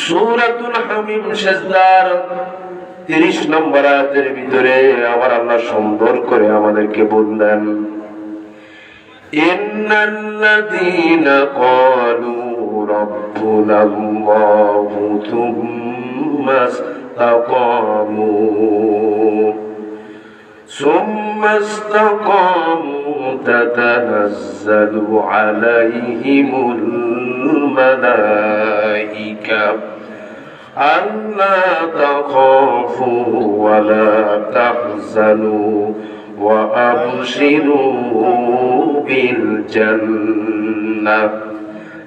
সূরাতুল হামিম সেজদার 30 নম্বর আয়াতের ভিতরে আবার আল্লাহ সুন্দর করে আমাদেরকে বললেন ইন্নাল্লাযীনা ক্বালু রাব্বুনা আল্লাহু থুম্মা ইসতাকামু ثم استقاموا تتنزل عليهم الملائكة ألا تخافوا ولا تحزنوا وأبشروا بالجنة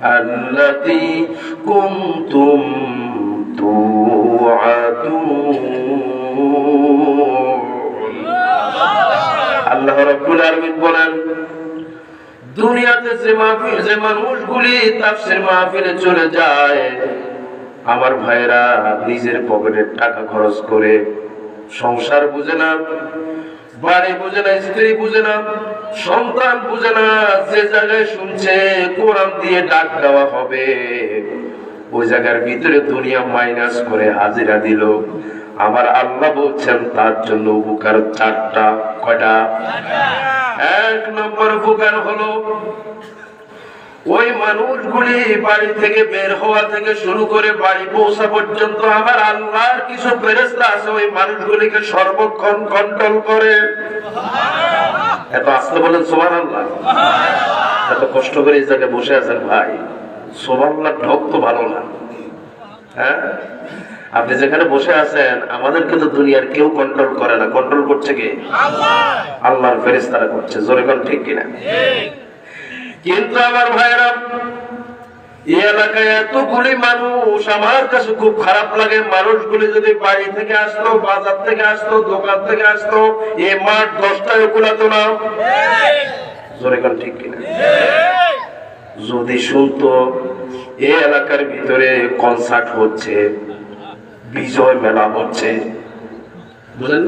التي كنتم توعدون আল্লাহ রাব্বুল আলামিন বলেন দুনিয়াতে যে মাহফিল যে মানুষগুলি তাফসির মাহফিলে চলে যায়, আমার ভাইরা নিজের পকেটে টাকা খরচ করে সংসার বুঝে না, বাড়ি বুঝে না, স্ত্রী বুঝে না, সন্তান বুঝে না, যে জায়গায় শুনছে কোরআন দিয়ে ডাক দেওয়া হবে। ওই জায়গার ভিতরে দুনিয়া মাইনাস করে হাজিরা দিল। আমার আল্লাহ বলছেন, তার জন্য উপকার চারটা, কয়টা? এক নম্বর উপকার হলো, ওই মানুষগুলি বাড়ি থেকে বের হওয়া থেকে শুরু করে বাড়ি পৌঁছা পর্যন্ত আমার আল্লাহর কিছু ফেরেস্তা আছে, ওই মানুষগুলিকে সর্বক্ষণ কন্ট্রোল করে। এত আসতে বলেন সোমান আল্লাহ এত কষ্ট করে এই জায়গায় বসে আছেন ভাই। তো ভালো না। হ্যাঁ? আপনি যেখানে বসে আছেন আমাদেরকে তো দুনিয়ার কেউ কন্ট্রোল করে না। কন্ট্রোল করছে কে? আল্লাহর ফেরেস্তারা করছে। জোরে কোন ঠিক কিনা? কিন্তু আমার ভাইরা এই এলাকায় এতগুলি মানুষ, আমার কাছে খুব খারাপ লাগে। মানুষগুলি যদি বাড়ি থেকে আসতো, বাজার থেকে আসতো, দোকান থেকে আসতো এই মাঠ দশটায় কুলাতো না। জোরে কোন ঠিক কিনা? যদি শুনতো এই এলাকার ভিতরে কনসার্ট হচ্ছে বিজয় মেলা হচ্ছে। বুঝলেন?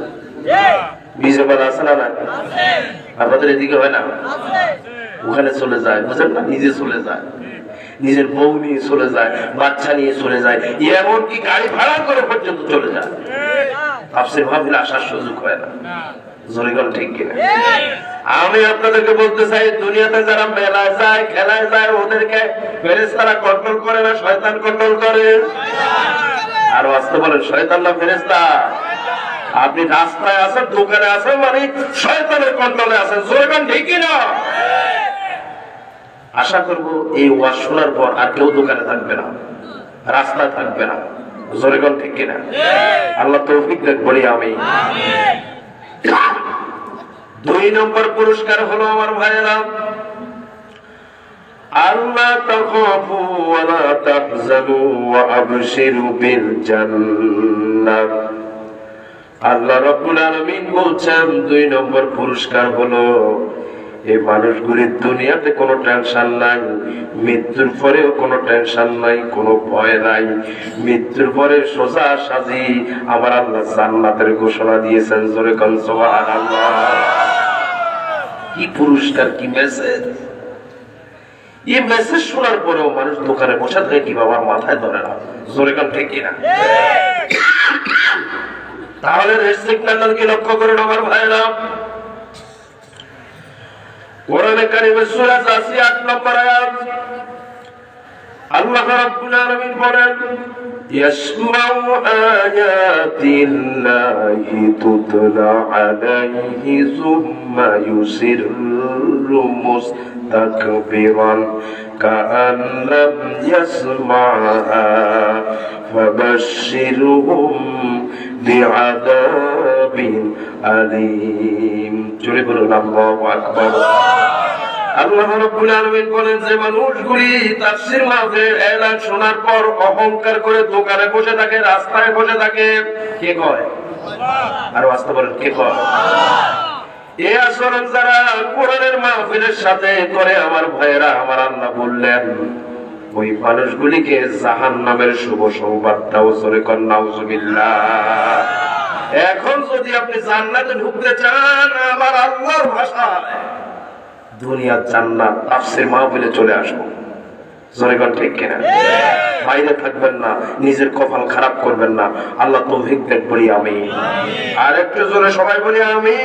বিজয় মেলা আছে না আপনাদের এদিকে হয় না? ওখানে চলে যায় বুঝলেন না? নিজে চলে যায়। নিজের বউ নিয়ে চলে যায় বাচ্চা নিয়ে চলে যায় এমনকি গাড়ি ভাড়া করে পর্যন্ত চলে যায়। আপসে ভাবিলে আসার সুযোগ হয় না। জরিগল ঠিক কিনা? আমি আপনাদেরকে বলতে চাই দুনিয়াতে যারা মেলায় যায় খেলায় যায় ওদেরকে ফেরেস্তারা কন্ট্রোল করে না? শয়তান কন্ট্রোল করে? আর আসতে বলেন শয়তান না ফেরেস্তা আপনি রাস্তায় আছেন দোকানে আছেন মানে শয়তানের কন্ট্রোলে আছেন। জোরগান ঠিকই না? আশা করব এই ওয়াজ শোনার পর আর কেউ দোকানে থাকবে না রাস্তায় থাকবে না। জোরেগন ঠিক কিনা আল্লাহ তৌফিক দেখ বলি আমি। দুই নম্বর পুরস্কার হলো আমার ভাইয়েরা। আল্লাহ তাহজানু ওয়া আবশিরু বিল আল্লাহ রাব্বুল আলামিন বলছেন, দুই নম্বর পুরস্কার হলো দুনিয়াতে কোনো টেনশন নাই, মৃত্যুর পরেও কোনো টেনশন নাই, কোনো ভয় নাই। মৃত্যুর পরে সোজা সাজি, আমার আল্লাহ জান্নাতের ঘোষণা দিয়েছেন, জোরে কন সুবহানাল্লাহ। কি পুরস্কার, কি মেসেজ এই মেসেজ শোনার পরেও মানুষ দোকানে বসা থাকে কি বাবার মাথায় ধরে না, জোরে গান ঠিক কিনা তাহলে রেস্ট্রিক্ট লক্ষ্য করে আমার ভাইরা? কোরআনে কারিমে সূরা জাসিয়া 8 নম্বর আয়াত। আল্লাহ রাব্বুল আলামিন বলেন يسمع آيات الله تتلى عليه ثم يسر مستكبرا كأن لم يسمعها فبشرهم بعذاب أليم জোরে বলুন আল্লাহু আকবার আল্লাহ রাব্বুল আলামিন বলেন যে মানুষগুলি তাফসীর মাহফিলের এলান শোনার পর অহংকার করে দোকানে বসে থাকে রাস্তায় বসে থাকে কে কয়? আর বাস্তব বলেন কে কয়? এই আচরণ যারা কোরআনের মাহফিলের সাথে করে আমার ভাইয়েরা আমার আল্লাহ বললেন ওই মানুষগুলিকে জাহান নামের শুভ সংবাদ দাও সরে কন্যা এখন যদি আপনি জান্নাতে ঢুকতে চান আমার আল্লাহর ভাষায় দুনিয়ার জান্নাত, তাফসীর মাহফিলে চলে আসব। জোরে কোন ঠিক কিনা? বাইরে থাকবেন না, নিজের কপাল খারাপ করবেন না। আল্লাহ তৌফিক দেখ বলি আমি আর একটু জোরে সবাই বলি আমি